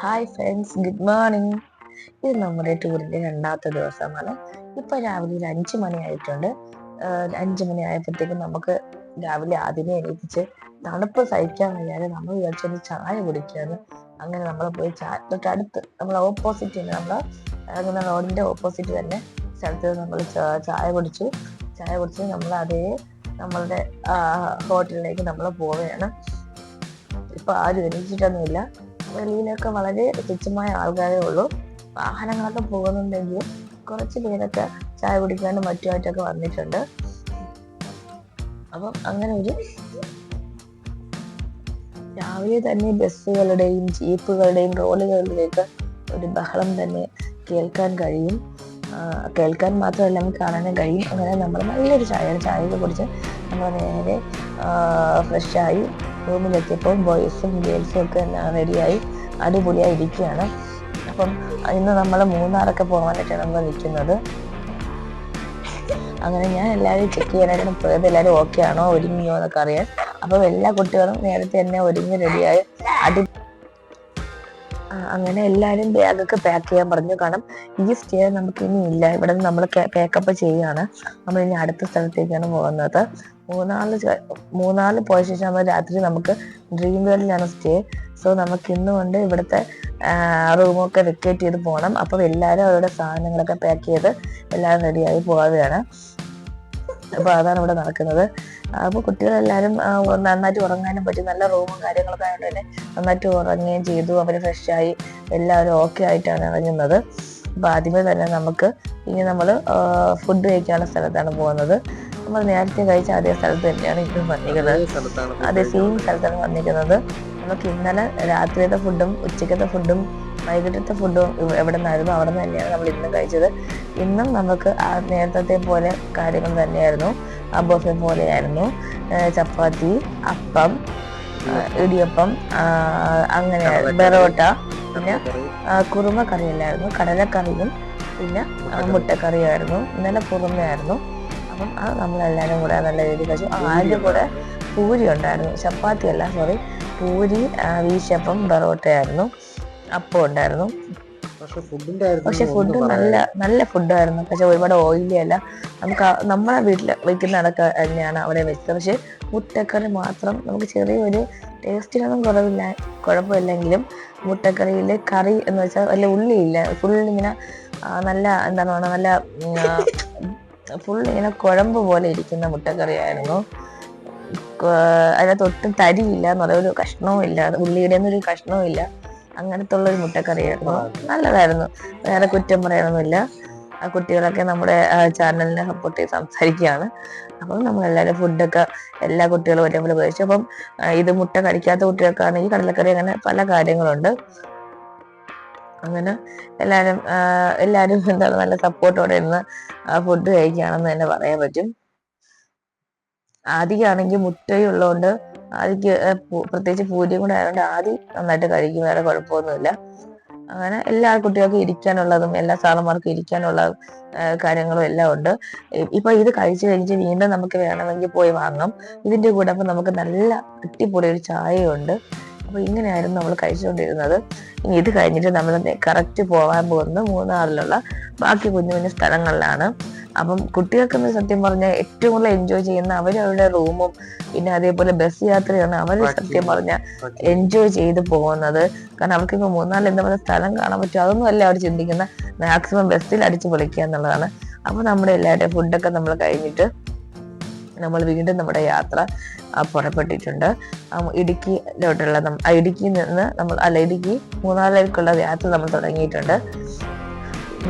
Hi friends good morning ഇത് നമ്മുടെ ടൂറിന്റെ രണ്ടാമത്തെ ദിവസമാണ്. ഇപ്പൊ രാവിലെ ഒരു അഞ്ചു മണിയായിട്ടുണ്ട് അഞ്ച് മണി ആയപ്പോഴത്തേക്കും നമുക്ക് രാവിലെ ആദ്യമേ എണീപ്പിച്ച് തണുപ്പ് സഹിക്കാൻ വയ്യാതെ നമ്മൾ വിചാരിച്ചൊന്ന് ചായ കുടിക്കുകയാണ് അങ്ങനെ നമ്മൾ പോയി ചായ തൊട്ടടുത്ത് നമ്മൾ ഓപ്പോസിറ്റ് തന്നെ നമ്മൾ അങ്ങനെ റോഡിന്റെ ഓപ്പോസിറ്റ് തന്നെ സ്ഥലത്ത് നമ്മൾ ചായ കുടിച്ചു. ചായ കുടിച്ച് നമ്മൾ അതേ നമ്മളുടെ ഹോട്ടലിലേക്ക് നമ്മൾ പോവുകയാണ്. ഇപ്പൊ ആരും എണീച്ചിട്ടൊന്നുമില്ല. വെളിയിലൊക്കെ വളരെ തുച്ഛമായ ആൾക്കാരേ ഉള്ളൂ. വാഹനങ്ങളൊക്കെ പോകുന്നുണ്ടെങ്കിൽ കുറച്ച് പേരൊക്കെ ചായ കുടിക്കാനും മറ്റുമായിട്ടൊക്കെ വന്നിട്ടുണ്ട്. അപ്പം അങ്ങനെ ഒരു രാവിലെ തന്നെ ബസ്സുകളുടെയും ജീപ്പുകളുടെയും റോഡുകളുടെയൊക്കെ ഒരു ബഹളം തന്നെ കേൾക്കാൻ കഴിയും. കേൾക്കാൻ മാത്രമല്ല നമുക്ക് കാണാനും കഴിയും. അങ്ങനെ നമ്മൾ നല്ലൊരു ചായ ചായയൊക്കെ കുടിച്ച് നമ്മൾ നേരെ ഫ്രഷായി റൂമിലെത്തിയപ്പോൾ ബോയ്സും ഗേൾസും ഒക്കെ റെഡിയായി അടിപൊളിയായി ഇരിക്കുകയാണ് അപ്പം ഇന്ന് നമ്മൾ മൂന്നാറൊക്കെ പോകാനായിട്ടാണ് നമ്മൾ നിൽക്കുന്നത്. അങ്ങനെ ഞാൻ എല്ലാവരും ചെക്ക് ചെയ്യാനായിട്ട് പോയത്. എല്ലാവരും ഓക്കെ ആണോ ഒരുങ്ങിയോ എന്നൊക്കെ അറിയാൻ. അപ്പം എല്ലാ കുട്ടികളും നേരത്തെ തന്നെ ഒരുങ്ങി റെഡിയായി അടി അങ്ങനെ എല്ലാവരും ബാഗൊക്കെ പാക്ക് ചെയ്യാൻ പറഞ്ഞു. കാരണം ഈ സ്റ്റേ നമുക്ക് ഇനി ഇല്ല. ഇവിടെ നിന്ന് നമ്മൾ പാക്കപ്പ് ചെയ്യുകയാണ് നമ്മൾ ഇനി അടുത്ത സ്ഥലത്തേക്കാണ് പോകുന്നത്. മൂന്നാൽ മൂന്നാൽ പോയ ശേഷം നമ്മൾ രാത്രി നമുക്ക് ഡ്രീം വേൾഡിലാണ് സ്റ്റേ സോ നമുക്ക് ഇന്ന് കൊണ്ട് ഇവിടുത്തെ റൂമൊക്കെ വെക്കേറ്റ് ചെയ്ത് പോകണം അപ്പം എല്ലാവരും അവരുടെ സാധനങ്ങളൊക്കെ പാക്ക് ചെയ്ത് എല്ലാവരും റെഡിയായി പോവുകയാണ് അപ്പോൾ അതാണ് ഇവിടെ നടക്കുന്നത്. അപ്പൊ കുട്ടികളെല്ലാരും ആ, നന്നായിട്ട് ഉറങ്ങാനും പറ്റി. നല്ല റൂമും കാര്യങ്ങളൊക്കെ ആയതുകൊണ്ട് തന്നെ നന്നായിട്ട് ഉറങ്ങുകയും ചെയ്തു. അവർ ഫ്രഷായി എല്ലാവരും ഓക്കെ ആയിട്ടാണ് ഇറങ്ങുന്നത്. അപ്പോൾ ആദ്യമേ തന്നെ നമുക്ക് ഇനി നമ്മൾ ഫുഡ് കഴിക്കാനുള്ള സ്ഥലത്താണ് പോകുന്നത്. നമ്മൾ നേരത്തെ കഴിച്ച അതേ സ്ഥലത്ത് തന്നെയാണ് ഇപ്പം വന്നിരിക്കുന്നത്. അതേ സെയിം സ്ഥലത്താണ് വന്നിരിക്കുന്നത്. നമുക്ക് ഇന്നലെ രാത്രിയത്തെ ഫുഡും ഉച്ചക്കത്തെ ഫുഡും വൈകിട്ടത്തെ ഫുഡും എവിടെ നിന്നായിരുന്നു അവിടെ നിന്ന് തന്നെയാണ് നമ്മൾ ഇന്നും കഴിച്ചത്. ഇന്നും നമുക്ക് ആ നേരത്തെ പോലെ കാര്യങ്ങൾ തന്നെയായിരുന്നു. ആ ബൊഫെ പോലെയായിരുന്നു ചപ്പാത്തി അപ്പം ഇടിയപ്പം അങ്ങനെ ബെറോട്ട പിന്നെ കുറുമ കറിയല്ലായിരുന്നു. കടലക്കറിയും പിന്നെ മുട്ടക്കറിയായിരുന്നു. ഇന്നലെ കുറുമയായിരുന്നു. അപ്പം അത് നമ്മളെല്ലാവരും കൂടെ നല്ല രീതിയിൽ കഴിച്ചു. ആ, കൂടെ പൂരി ഉണ്ടായിരുന്നു. ചപ്പാത്തി അല്ല സോറി. പൂരി വീശപ്പം ബെറോട്ടയായിരുന്നു. അപ്പം ഉണ്ടായിരുന്നു. പക്ഷെ ഫുഡ് നല്ല നല്ല ഫുഡായിരുന്നു പക്ഷെ ഒരുപാട് ഓയിലി അല്ല. നമുക്ക് നമ്മളെ വീട്ടിൽ വയ്ക്കുന്ന അടക്ക തന്നെയാണ് അവിടെ വെച്ചത് പക്ഷെ മുട്ടക്കറി മാത്രം നമുക്ക് ചെറിയൊരു ടേസ്റ്റിനൊന്നും കുറവില്ല. കുഴപ്പമില്ലെങ്കിലും മുട്ടക്കറിയിൽ കറി എന്ന് വെച്ചാൽ വല്ല ഉള്ളിയില്ല? ഫുൾ ഇങ്ങനെ നല്ല എന്താണ് പറയുക നല്ല ഫുൾ ഇങ്ങനെ കുഴമ്പ് പോലെ ഇരിക്കുന്ന മുട്ടക്കറിയായിരുന്നു. അതിനകത്തൊട്ടും അതിനകത്ത് ഒട്ടും തരിയില്ല എന്ന് പറയുന്ന ഒരു കഷ്ണവും ഇല്ല. ഉള്ളിയുടെ ഒന്നും ഒരു കഷ്ണവും ഇല്ല. അങ്ങനത്തെ ഉള്ള ഒരു മുട്ടക്കറിയായിരുന്നു നല്ലതായിരുന്നു. വേറെ കുറ്റം പറയാനൊന്നുമില്ല. ആ കുട്ടികളൊക്കെ നമ്മുടെ ചാനലിനെ സപ്പോർട്ട് ചെയ്ത് സംസാരിക്കുകയാണ്. അപ്പം നമ്മളെല്ലാവരും ഫുഡൊക്കെ എല്ലാ കുട്ടികളും ഒരേപോലെ ഉപയോഗിച്ചു അപ്പം ഇത് മുട്ട കഴിക്കാത്ത കുട്ടികൾക്കാണെങ്കിൽ കടലക്കറി അങ്ങനെ പല കാര്യങ്ങളുണ്ട്. അങ്ങനെ എല്ലാവരും എല്ലാവരും എന്താണ് നല്ല സപ്പോർട്ടോടെ ഇരുന്ന് ഫുഡ് കഴിക്കുകയാണെന്ന് തന്നെ പറയാൻ പറ്റും. ആദ്യമാണെങ്കിൽ മുട്ടയും ഉള്ളതുകൊണ്ട് ആദ്യക്ക് പ്രത്യേകിച്ച് പൂരിയും കൂടെ ആയതുകൊണ്ട് ആദ്യം നന്നായിട്ട് കഴിക്കും വേറെ കുഴപ്പമൊന്നുമില്ല. അങ്ങനെ എല്ലാ കുട്ടികൾക്കും ഇരിക്കാനുള്ളതും എല്ലാ സാറന്മാർക്കും ഇരിക്കാനുള്ള കാര്യങ്ങളും എല്ലാം ഉണ്ട്. ഇപ്പൊ ഇത് കഴിച്ചു കഴിഞ്ഞ് വീണ്ടും നമുക്ക് വേണമെങ്കിൽ പോയി വാങ്ങാം. ഇതിന്റെ കൂടെ അപ്പൊ നമുക്ക് നല്ല അടിപൊളി ഒരു ചായയുണ്ട്. അപ്പൊ ഇങ്ങനെയായിരുന്നു നമ്മൾ കഴിച്ചുകൊണ്ടിരുന്നത്. ഇനി ഇത് കഴിഞ്ഞിട്ട് നമ്മൾ കറക്റ്റ് പോകാൻ പോകുന്നത് മൂന്നാറിലുള്ള ബാക്കി കുഞ്ഞു കുഞ്ഞു സ്ഥലങ്ങളിലാണ്. അപ്പം കുട്ടികൾക്കെന്ന് സത്യം പറഞ്ഞാൽ ഏറ്റവും കൂടുതൽ എൻജോയ് ചെയ്യുന്ന അവരവരുടെ റൂമും പിന്നെ അതേപോലെ ബസ് യാത്രയാണ് അവർ സത്യം പറഞ്ഞാൽ എൻജോയ് ചെയ്ത് പോകുന്നത്. കാരണം അവർക്ക് ഇപ്പൊ മൂന്നാൽ എന്താ പറയുക സ്ഥലം കാണാൻ പറ്റും അതൊന്നും അല്ല അവർ ചിന്തിക്കുന്ന. മാക്സിമം ബസ്സിൽ അടിച്ചു പൊളിക്കുക എന്നുള്ളതാണ്. അപ്പൊ നമ്മുടെ എല്ലാവരുടെയും ഫുഡൊക്കെ നമ്മൾ കഴിഞ്ഞിട്ട് നമ്മൾ വീണ്ടും നമ്മുടെ യാത്ര പുറപ്പെട്ടിട്ടുണ്ട്. ഇടുക്കിയിലോട്ടുള്ള ഇടുക്കിയിൽ നിന്ന് നമ്മൾ അല്ല ഇടുക്കി മൂന്നാറിലേക്കുള്ള യാത്ര നമ്മൾ തുടങ്ങിയിട്ടുണ്ട്.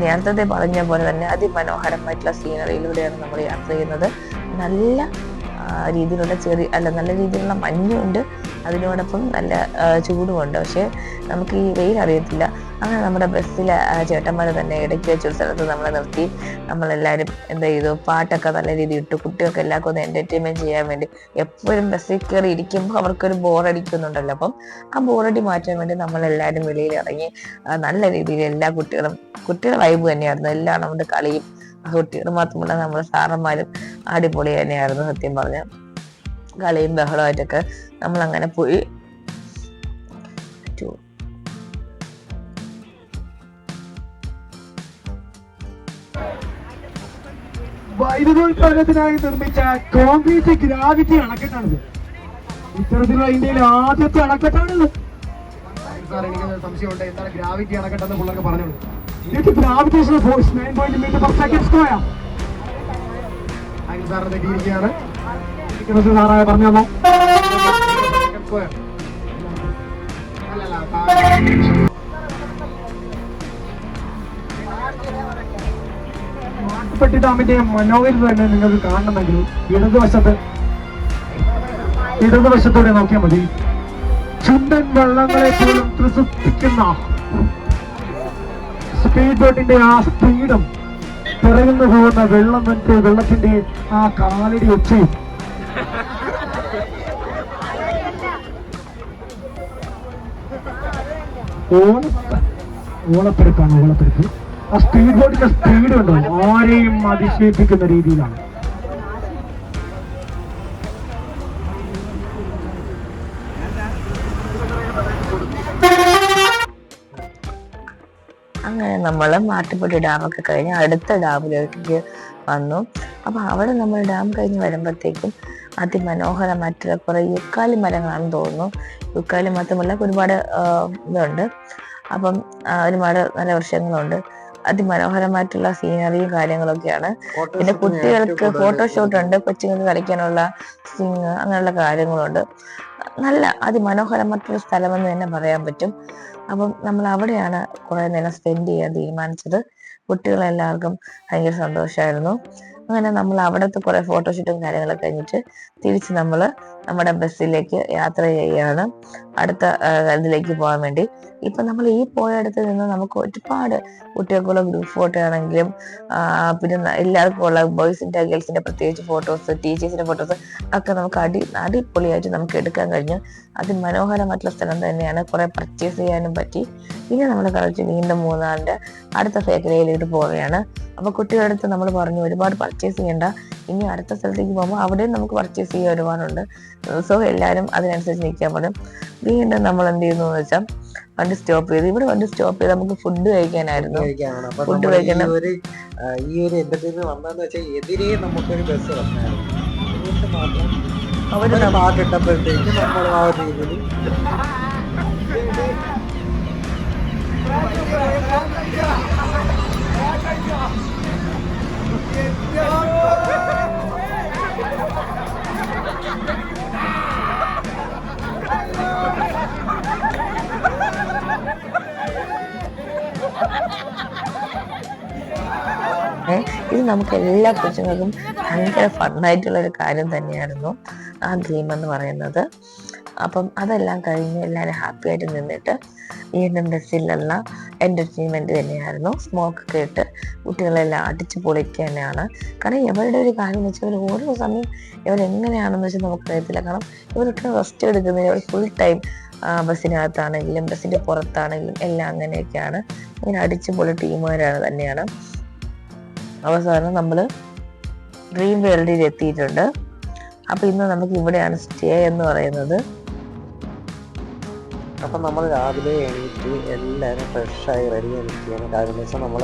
നേരത്തെ പറഞ്ഞ പോലെ തന്നെ അതിമനോഹരമായിട്ടുള്ള സീനറിയിലൂടെയാണ് നമ്മൾ യാത്ര ചെയ്യുന്നത്. നല്ല രീതിയിലുള്ള ചെറിയ അല്ല നല്ല രീതിയിലുള്ള മഞ്ഞുണ്ട്. അതിനോടൊപ്പം നല്ല ചൂടുമുണ്ട്. പക്ഷേ നമുക്ക് ഈ വെയിൽ അറിയത്തില്ല. അങ്ങനെ നമ്മുടെ ബസ്സിൽ ചേട്ടന്മാർ തന്നെ ഇടയ്ക്ക് വെച്ചൊരു സ്ഥലത്ത് നമ്മളെ നിർത്തി. നമ്മളെല്ലാവരും എന്താ ചെയ്തു? പാട്ടൊക്കെ നല്ല രീതിയിൽ ഇട്ടു. കുട്ടികൾക്ക് എല്ലാവർക്കും ഒന്ന് എന്റർടൈൻമെന്റ് ചെയ്യാൻ വേണ്ടി എപ്പോഴും ബസ്സിൽ കയറി ഇരിക്കുമ്പോൾ അവർക്കൊരു ബോറടിക്കുന്നുണ്ടല്ലോ അപ്പം ആ ബോറടി മാറ്റാൻ വേണ്ടി നമ്മളെല്ലാവരും വെളിയിൽ ഇറങ്ങി നല്ല രീതിയിൽ എല്ലാ കുട്ടികളും കുട്ടികളുടെ വൈബ് തന്നെയായിരുന്നു. എല്ലാം നമ്മുടെ കളിയും കുട്ടികൾ മാത്രമല്ല നമ്മുടെ സാറന്മാരും അടിപൊളി തന്നെയായിരുന്നു സത്യം പറഞ്ഞാൽ കളിയും ബഹളമായിട്ടൊക്കെ നമ്മൾ അങ്ങനെ പോയി വൈദ്യുതോൽപാദനത്തിനായി നിർമ്മിച്ച കോൺക്രീറ്റ് ഗ്രാവിറ്റി അണക്കെട്ടാണിത്. ഇത്തരത്തിലുള്ള ഇന്ത്യയിലെ ആദ്യത്തെ അണക്കെട്ടാണിത്. സംശയമുണ്ട്. എന്താണ് ഗ്രാവിറ്റി അണക്കെട്ടെന്ന് പിള്ളേർക്ക് പറഞ്ഞോളൂ. ഇത് gravitational force nine point metre per second square തെറ്റിയിരിക്കുകയാണ് സാറായ പറഞ്ഞു തന്നോ? സ്ക്വയർ അല്ലല്ല മാട്ടുപ്പെട്ടി ഡാമിന്റെ മനോഹരി തന്നെ നിങ്ങൾക്ക് കാണണമെങ്കിൽ ഇടതുവശത്ത് ഇടതുവശത്തൂടെ നോക്കിയാൽ മതി. ചുണ്ടൻ വള്ളങ്ങളെ പോലും ത്രസിപ്പിക്കുന്ന സ്പീഡ് ബോട്ടിന്റെ ആ സ്പീഡും പിറകുന്നു പോകുന്ന വെള്ളം വന്നിട്ട് വെള്ളത്തിന്റെ ആ കാലടി ഒച്ചയും ഓണ ഓളപ്പെരുപ്പാണ് ഓളപ്പെരുപ്പ് ആ സ്പീഡ് ബോട്ടിന്റെ സ്പീഡ് ഉണ്ടോ? ആരെയും അതിശയിപ്പിക്കുന്ന രീതിയിലാണ്. അങ്ങനെ നമ്മൾ മാട്ടുപ്പെട്ടി ഡാമൊക്കെ കഴിഞ്ഞ് അടുത്ത ഡാമിലേക്ക് വന്നു. അപ്പോൾ അവിടെ നമ്മൾ ഡാം കഴിഞ്ഞ് വരുമ്പോഴത്തേക്കും അതിമനോഹരമായിട്ടുള്ള കുറേ യുക്കാലി മരങ്ങളാണെന്ന് തോന്നുന്നു. യുക്കാലി മാത്രമല്ല ഒരുപാട് ഇതുണ്ട്. അപ്പം ഒരുപാട് നല്ല വൃക്ഷങ്ങളുണ്ട്. അതിമനോഹരമായിട്ടുള്ള സീനറിയും കാര്യങ്ങളൊക്കെയാണ്. പിന്നെ കുട്ടികൾക്ക് ഫോട്ടോഷൂട്ട് ഉണ്ട് കൊച്ചുങ്ങൾക്ക് കളിക്കാനുള്ള സിങ് അങ്ങനെയുള്ള കാര്യങ്ങളുണ്ട്. നല്ല അതിമനോഹരമായിട്ടുള്ള സ്ഥലമെന്ന് തന്നെ പറയാൻ പറ്റും. അപ്പം നമ്മൾ അവിടെയാണ് കുറെ നേരം സ്പെൻഡ് ചെയ്യാൻ തീരുമാനിച്ചത്. കുട്ടികളെല്ലാവർക്കും ഭയങ്കര സന്തോഷമായിരുന്നു അങ്ങനെ നമ്മൾ അവിടുത്തെ കുറെ ഫോട്ടോഷൂട്ടും കാര്യങ്ങളൊക്കെ കഴിഞ്ഞിട്ട് തിരിച്ച് നമ്മൾ നമ്മുടെ ബസ്സിലേക്ക് യാത്ര ചെയ്യുകയാണ് അടുത്ത ഇതിലേക്ക് പോകാൻ വേണ്ടി. ഇപ്പൊ നമ്മൾ ഈ പോയടുത്ത് നിന്ന് നമുക്ക് ഒരുപാട് കുട്ടികൾക്കുള്ള ഗ്രൂപ്പ് ഫോട്ടോ ആണെങ്കിലും പിന്നെ എല്ലാവർക്കും ഉള്ള ബോയ്സിന്റെ ഗേൾസിന്റെ പ്രത്യേകിച്ച് ഫോട്ടോസ് ടീച്ചേഴ്സിന്റെ ഫോട്ടോസ് ഒക്കെ നമുക്ക് അടി അടിപൊളിയായിട്ട് നമുക്ക് എടുക്കാൻ കഴിഞ്ഞു. അതിമനോഹരമായിട്ടുള്ള സ്ഥലം തന്നെയാണ്. കുറെ പർച്ചേസ് ചെയ്യാനും പറ്റി. പിന്നെ നമ്മൾ കളിച്ച് വീണ്ടും മൂന്നാറിന്റെ അടുത്ത ഫേക്കരയിലേക്ക് പോവുകയാണ്. അപ്പോൾ കുട്ടികളുടെ അടുത്ത് നമ്മൾ പറഞ്ഞു ഒരുപാട് പർച്ചേസ് ചെയ്യേണ്ട. ഇനി അടുത്ത സ്ഥലത്തേക്ക് പോകുമ്പോൾ അവിടെയും നമുക്ക് പർച്ചേസ് ചെയ്യാൻ ഒരുപാടുണ്ട്. സോ എല്ലാവരും അതിനനുസരിച്ച് നിൽക്കാൻ പറ്റും വീണ്ടും നമ്മൾ എന്ത് ചെയ്യുന്നു എന്ന് വെച്ചാൽ വണ്ടി സ്റ്റോപ്പ് ചെയ്ത്. ഇവിടെ വണ്ടി സ്റ്റോപ്പ് ചെയ്ത് നമുക്ക് ഫുഡ് കഴിക്കാനായിരുന്നു. ഫുഡ് കഴിക്കുന്ന ഈ കഴിക്കണം. ഒരു ആ, ഈ ഒരു എന്റർടൈൻമെന്റ് വന്നതെന്ന് വെച്ചാൽ എതിരെ നമുക്കൊരു ബസ് വന്നായിരുന്നു. പാട്ടിട്ടപ്പോഴത്തേക്ക് നമ്മൾ ആ ഒരു രീതിയിൽ ഇത് നമുക്ക് എല്ലാ കൊച്ചുങ്ങൾക്കും ഭയങ്കര ഫണ്ണായിട്ടുള്ള ഒരു കാര്യം തന്നെയായിരുന്നു ആ ഗെയിം എന്ന് പറയുന്നത്. അപ്പം അതെല്ലാം കഴിഞ്ഞ് എല്ലാവരും ഹാപ്പി ആയിട്ട് നിന്നിട്ട് വീണ്ടും ബസ്സിലുള്ള എന്റർടൈൻമെന്റ് തന്നെയായിരുന്നു. സ്മോക്ക് കേട്ട് കുട്ടികളെല്ലാം അടിച്ച് പൊളിക്കുക തന്നെയാണ്. കാരണം ഇവരുടെ ഒരു കാര്യം എന്ന് വെച്ചാൽ ഇവർ ഓരോ സമയം ഇവരെങ്ങനെയാണെന്ന് വെച്ചാൽ നമുക്കറിയത്തില്ല കാരണം ഇവരൊക്കെ റെസ്റ്റ് എടുക്കുന്നില്ല ഇവർ ഫുൾ ടൈം ബസ്സിനകത്താണെങ്കിലും ബസ്സിന്റെ പുറത്താണെങ്കിലും എല്ലാം അങ്ങനെയൊക്കെയാണ്. ഇങ്ങനെ അടിച്ച് പൊളി ടീമുകാരാണ് തന്നെയാണ്. അവസാനം നമ്മൾ ഡ്രീം വേൾഡിൽ എത്തിയിട്ടുണ്ട്. അപ്പോൾ ഇന്ന് നമുക്ക് ഇവിടെയാണ് സ്റ്റേ എന്ന് പറയുന്നത്. അപ്പൊ നമ്മൾ രാവിലെ എണീറ്റ് എല്ലാവരും ഫ്രഷായി റെഡി നിൽക്കുകയാണ്. കാരണം വെച്ചാൽ നമ്മൾ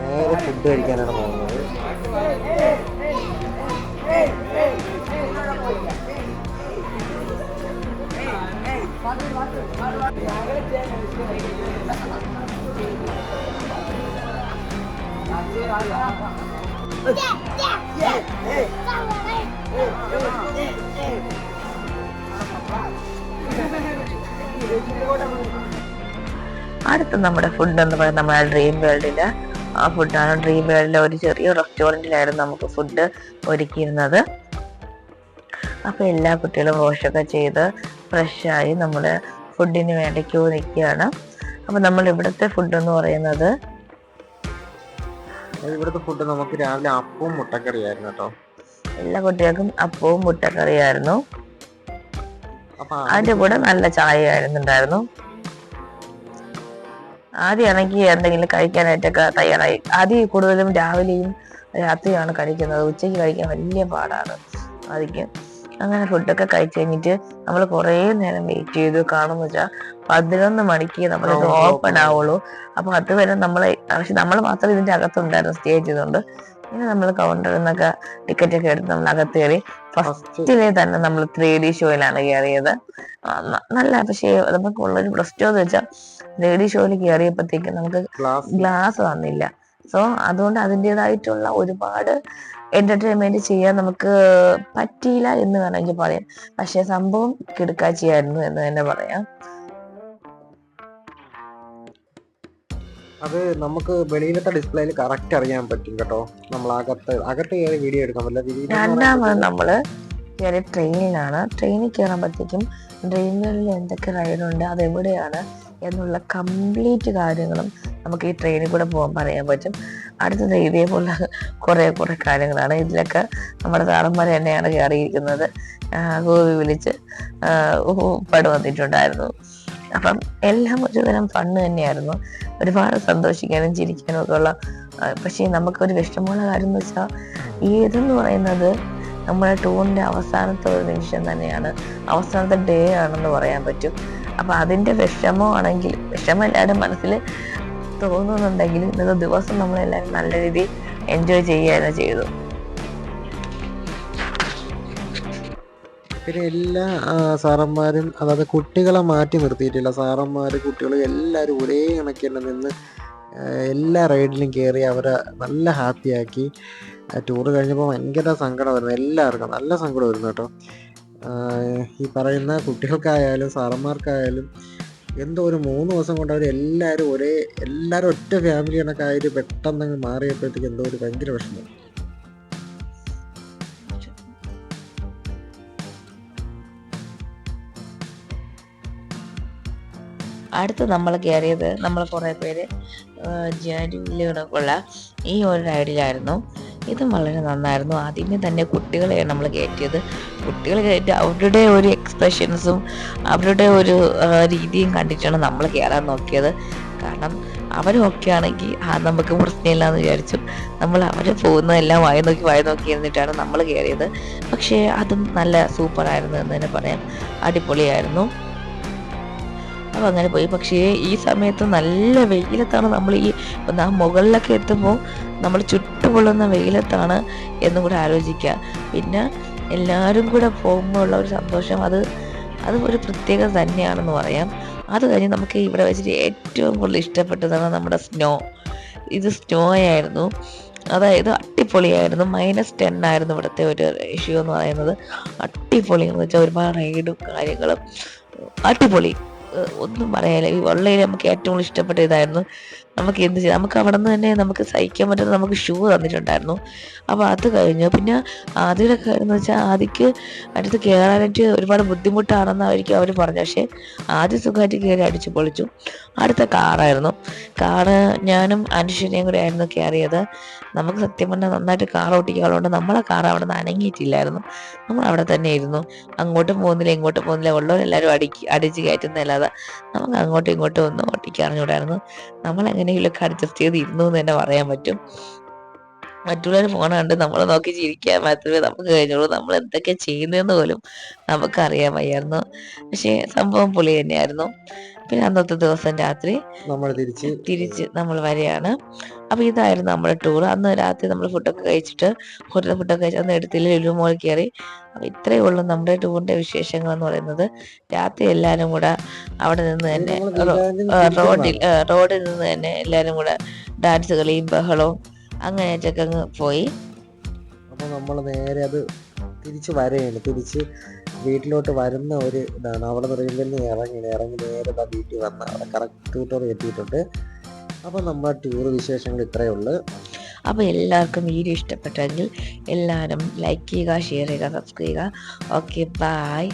നേരെ ഫുഡ് കഴിക്കാനാണ് പോകുന്നത്. അടുത്ത നമ്മുടെ ഫുഡ് എന്ന് പറയുന്നത് നമ്മുടെ ഡ്രീം വേൾഡിൽ ആ ഫുഡാണ് ഡ്രീം വേൾഡിലെ ഒരു ചെറിയ റെസ്റ്റോറന്റിലായിരുന്നു നമുക്ക് ഫുഡ് ഒരുക്കിയിരുന്നത്. അപ്പോൾ എല്ലാ കുട്ടികളും വാഷൊക്കെ ചെയ്ത് ഫ്രഷായി നമ്മുടെ ഫുഡിന് വേണ്ടി ക്യൂ നിൽക്കുകയാണ്. അപ്പൊ നമ്മൾ ഇവിടുത്തെ ഫുഡ് എന്ന് പറയുന്നത് ഇവിടുത്തെ ഫുഡ് നമുക്ക് രാവിലെ അപ്പവും മുട്ടക്കറിയായിരുന്നു കേട്ടോ. എല്ലാ കുട്ടികൾക്കും അപ്പവും മുട്ടക്കറിയായിരുന്നു. അതിന്റെ കൂടെ നല്ല ചായ ആയിരുന്നുണ്ടായിരുന്നു. ആദ്യമാണെങ്കിൽ എന്തെങ്കിലും കഴിക്കാനായിട്ടൊക്കെ തയ്യാറായി. ആദ്യം കൂടുതലും രാവിലെയും രാത്രിയാണ് കഴിക്കുന്നത്. ഉച്ചയ്ക്ക് കഴിക്കാൻ വലിയ പാടാണ് ആദ്യം അങ്ങനെ ഫുഡൊക്കെ കഴിച്ചു കഴിഞ്ഞിട്ട് നമ്മൾ കുറേ നേരം വെയിറ്റ് ചെയ്തു. കാണുന്നു വെച്ചാൽ പതിനൊന്ന് മണിക്ക് നമ്മൾ ഓപ്പൺ ആവുള്ളൂ. അപ്പൊ അതുവരെ നമ്മൾ പക്ഷെ നമ്മൾ മാത്രം ഇതിന്റെ അകത്തുണ്ടായിരുന്നു സ്റ്റേ ചെയ്തുകൊണ്ട് പിന്നെ നമ്മൾ കൗണ്ടറിൽ നിന്നൊക്കെ ടിക്കറ്റ് ഒക്കെ എടുത്ത് നമ്മൾ അകത്ത് കയറി ഫസ്റ്റ് ഫസ്റ്റിലെ തന്നെ നമ്മൾ ത്രീ ഡി ഷോയിലാണ് കയറിയത് നല്ല പക്ഷേ നമുക്ക് ഉള്ളൊരു പ്രശ്നം എന്ന് വെച്ചാൽ ത്രീ ഡി ഷോയിൽ കയറിയപ്പോഴത്തേക്ക് നമുക്ക് ഗ്ലാസ് ഗ്ലാസ് തന്നില്ല സോ അതുകൊണ്ട് അതിന്റെതായിട്ടുള്ള ഒരുപാട് എന്റർടൈൻമെന്റ് ചെയ്യാൻ നമുക്ക് പറ്റിയില്ല എന്ന് വേണമെങ്കിൽ പറയാം. പക്ഷെ സംഭവം കിടക്കാച്ചിയായിരുന്നു എന്ന് തന്നെ പറയാം. അത് നമുക്ക് വെളിയിലത്തെ ഡിസ്പ്ലേയിൽ കറക്റ്റ് അറിയാൻ പറ്റും കേട്ടോ. നമ്മൾ അകത്ത് അകത്ത് കയറി വീഡിയോ എടുക്കാൻ പറ്റില്ല. രണ്ടാമത് നമ്മൾ കയറി ട്രെയിനിലാണ് ട്രെയിനിൽ കയറുമ്പോഴത്തേക്കും ട്രെയിനുകളിൽ എന്തൊക്കെ റൈഡുണ്ട് അതെവിടെയാണ് എന്നുള്ള കംപ്ലീറ്റ് കാര്യങ്ങളും നമുക്ക് ഈ ട്രെയിനിൽ കൂടെ പോകാൻ പറയാൻ പറ്റും. അടുത്തത് ഇതേപോലെ കുറേ കുറേ കാര്യങ്ങളാണ്. ഇതിലൊക്കെ നമ്മുടെ സാറന്മാർ തന്നെയാണ് കയറിയിരിക്കുന്നത്. ഗോവി വിളിച്ച് പടം വന്നിട്ടുണ്ടായിരുന്നു. അപ്പം എല്ലാം ഒരുതരം ഫണ്ണ് തന്നെയായിരുന്നു. ഒരുപാട് സന്തോഷിക്കാനും ചിരിക്കാനും ഒക്കെ ഉള്ള പക്ഷേ നമുക്കൊരു വിഷമമുള്ള കാര്യം എന്ന് വെച്ചാൽ ഈ ഇതെന്ന് പറയുന്നത് നമ്മുടെ ടൂറിന്റെ അവസാനത്തെ ഒരു നിമിഷം തന്നെയാണ്. അവസാനത്തെ ഡേ ആണെന്ന് പറയാൻ പറ്റും. അപ്പൊ അതിന്റെ വിഷമമാണെങ്കിൽ വിഷമം എല്ലാവരുടെ മനസ്സിൽ തോന്നുന്നുണ്ടെങ്കിൽ ഇന്നത്തെ ദിവസം നമ്മളെല്ലാവരും നല്ല രീതിയിൽ എൻജോയ് ചെയ്യുകയാണ് ചെയ്തു പിന്നെ എല്ലാ സാറന്മാരും അതായത് കുട്ടികളെ മാറ്റി നിർത്തിയിട്ടില്ല. സാറന്മാർ കുട്ടികൾ എല്ലാവരും ഒരേ കണക്ക് തന്നെ നിന്ന് എല്ലാ റൈഡിലും കയറി അവരെ നല്ല ഹാപ്പിയാക്കി ടൂർ കഴിഞ്ഞപ്പോൾ ഭയങ്കര വരുന്നു എല്ലാവർക്കും നല്ല സങ്കടമായിരുന്നു കേട്ടോ. ഈ പറയുന്ന കുട്ടികൾക്കായാലും സാറന്മാർക്കായാലും എന്തോ ഒരു മൂന്ന് ദിവസം കൊണ്ട് അവർ എല്ലാവരും ഒരേ എല്ലാവരും ഒറ്റ ഫാമിലി കണക്കായിട്ട് പെട്ടെന്ന് മാറിയപ്പോഴത്തേക്ക് എന്തോ ഒരു ഭയങ്കര വിഷമം. അടുത്ത് നമ്മൾ കയറിയത് നമ്മൾ കുറേ പേര് ജാനുവിലുള്ള ഈ ഒരു റൈഡിലായിരുന്നു. ഇതും വളരെ നന്നായിരുന്നു. ആദ്യമേ തന്നെ കുട്ടികളെ നമ്മൾ കയറ്റിയത്. കുട്ടികൾ കയറ്റി അവരുടെ ഒരു എക്സ്പ്രഷൻസും അവരുടെ ഒരു രീതിയും കണ്ടിട്ടാണ് നമ്മൾ കയറാൻ നോക്കിയത്. കാരണം അവരൊക്കെ ആണെങ്കിൽ ആ നമുക്ക് പ്രശ്നമില്ല എന്ന് വിചാരിച്ചു നമ്മൾ അവർ പോകുന്നതെല്ലാം വായി നോക്കി വായി നോക്കി എന്നിട്ടാണ് നമ്മൾ കയറിയത് പക്ഷേ അതും നല്ല സൂപ്പറായിരുന്നു എന്ന് തന്നെ പറയാം. അടിപൊളിയായിരുന്നു. അപ്പൊ അങ്ങനെ പോയി. പക്ഷേ ഈ സമയത്ത് നല്ല വെയിലത്താണ് നമ്മൾ ഈ ആ മുകളിലൊക്കെ എത്തുമ്പോൾ നമ്മൾ ചുട്ടുപൊള്ളുന്ന വെയിലത്താണ് എന്നും കൂടെ ആലോചിക്കുക. പിന്നെ എല്ലാവരും കൂടെ പോകുമ്പോൾ ഉള്ള ഒരു സന്തോഷം. അത് അത് ഒരു പ്രത്യേകത തന്നെയാണെന്ന് പറയാം. അത് കഴിഞ്ഞ് നമുക്ക് ഇവിടെ വെച്ചിട്ട് ഏറ്റവും കൂടുതൽ ഇഷ്ടപ്പെട്ടതാണ് നമ്മുടെ സ്നോ. ഇത് സ്നോ ആയിരുന്നു. അതായത് അടിപൊളിയായിരുന്നു. മൈനസ് ടെൻ ആയിരുന്നു ഇവിടുത്തെ ഒരു ഇഷ്യൂ എന്ന് പറയുന്നത്. അടിപൊളി എന്ന് വെച്ചാൽ ഒരുപാട് റൈഡും കാര്യങ്ങളും. ഏഹ് ഒന്നും പറയാനില്ല. ഈ ഉള്ളതിൽ നമുക്ക് ഏറ്റവും ഇഷ്ടപ്പെട്ട ഇതായിരുന്നു നമുക്ക് എന്ത് ചെയ്യാം? നമുക്ക് അവിടെ നിന്ന് തന്നെ നമുക്ക് സഹിക്കാൻ പറ്റുന്ന നമുക്ക് ഷൂ തന്നിട്ടുണ്ടായിരുന്നു. അപ്പോൾ അത് കഴിഞ്ഞു. പിന്നെ ആദ്യയുടെ കാര്യം എന്ന് വെച്ചാൽ ആദ്യക്ക് അടുത്ത് കയറാനായിട്ട് ഒരുപാട് ബുദ്ധിമുട്ടാണെന്നായിരിക്കും അവർ പറഞ്ഞു. പക്ഷേ ആദ്യം സുഖമായിട്ട് കയറി അടിച്ചു പൊളിച്ചു. അടുത്ത കാറായിരുന്നു കാറ് ഞാനും അനുഷ്യനെയും കൂടെ ആയിരുന്നു കയറിയത് നമുക്ക് സത്യം പറഞ്ഞാൽ നന്നായിട്ട് കാർ ഓട്ടിക്കാറുണ്ട് നമ്മളെ കാർ അവിടെ നിന്ന് അനങ്ങിയിട്ടില്ലായിരുന്നു. നമ്മൾ അവിടെ തന്നെ ഇരുന്നു. അങ്ങോട്ടും പോകുന്നില്ല ഇങ്ങോട്ടും പോകുന്നില്ല. ഉള്ളവരെല്ലാവരും അടിക്ക് അടിച്ച് കയറ്റുന്നതല്ലാതെ നമുക്ക് അങ്ങോട്ടും ഇങ്ങോട്ടും ഒന്നും ഓട്ടിക്കാൻ അറിഞ്ഞൂടായിരുന്നു നമ്മൾ കാര്യം അഡ്ജസ്റ്റ് ചെയ്ത് ഇരുന്നു എന്ന് തന്നെ പറയാൻ പറ്റും. മറ്റുള്ളവർ പോണ കണ്ട് നമ്മളെ നോക്കി ചിരിക്കാൻ മാത്രമേ നമുക്ക് കഴിഞ്ഞുള്ളൂ. നമ്മൾ എന്തൊക്കെ ചെയ്യുന്നതെന്ന് പോലും നമുക്കറിയാൻ വയ്യായിരുന്നു. പക്ഷേ സംഭവം പുളി തന്നെയായിരുന്നു. പിന്നെ അന്നത്തെ ദിവസം രാത്രി നമ്മൾ തിരിച്ച് തിരിച്ച് നമ്മൾ വരികയാണ്. അപ്പൊ ഇതായിരുന്നു നമ്മുടെ ടൂർ അന്ന് രാത്രി നമ്മൾ ഫുഡൊക്കെ കഴിച്ചിട്ട് ഹോട്ടലിൽ ഫുഡൊക്കെ കഴിച്ച് അന്ന് എടുത്തില്ല. ലുലു മോൾ കയറി. അപ്പൊ ഇത്രയേ ഉള്ളൂ നമ്മുടെ ടൂറിന്റെ വിശേഷങ്ങൾ എന്ന് പറയുന്നത്. രാത്രി എല്ലാവരും കൂടെ അവിടെ നിന്ന് തന്നെ റോഡിൽ റോഡിൽ നിന്ന് തന്നെ എല്ലാവരും കൂടെ ഡാൻസ് കളിയും ബഹളവും അങ്ങനെയൊക്കെ അങ്ങ് പോയി. അപ്പൊ നമ്മൾ നേരെ അത് തിരിച്ച് വരെയാണ് തിരിച്ച് വീട്ടിലോട്ട് വരുന്ന ഒരു ഇതാണ്. അവിടെ നിന്ന് റെയിൽവേ ഇറങ്ങി ഇറങ്ങി നേരെ വീട്ടിൽ വന്ന അവിടെ കറക്റ്റ് ടൂട്ടോർ എത്തിയിട്ടുണ്ട്. അപ്പൊ നമ്മുടെ ടൂർ വിശേഷങ്ങൾ ഇത്രയേ ഉള്ളൂ. അപ്പോൾ എല്ലാവർക്കും വീഡിയോ ഇഷ്ടപ്പെട്ടെങ്കിൽ എല്ലാവരും ലൈക്ക് ചെയ്യുക ഷെയർ ചെയ്യുക സബ്സ്ക്രൈബ് ചെയ്യുക. Okay bye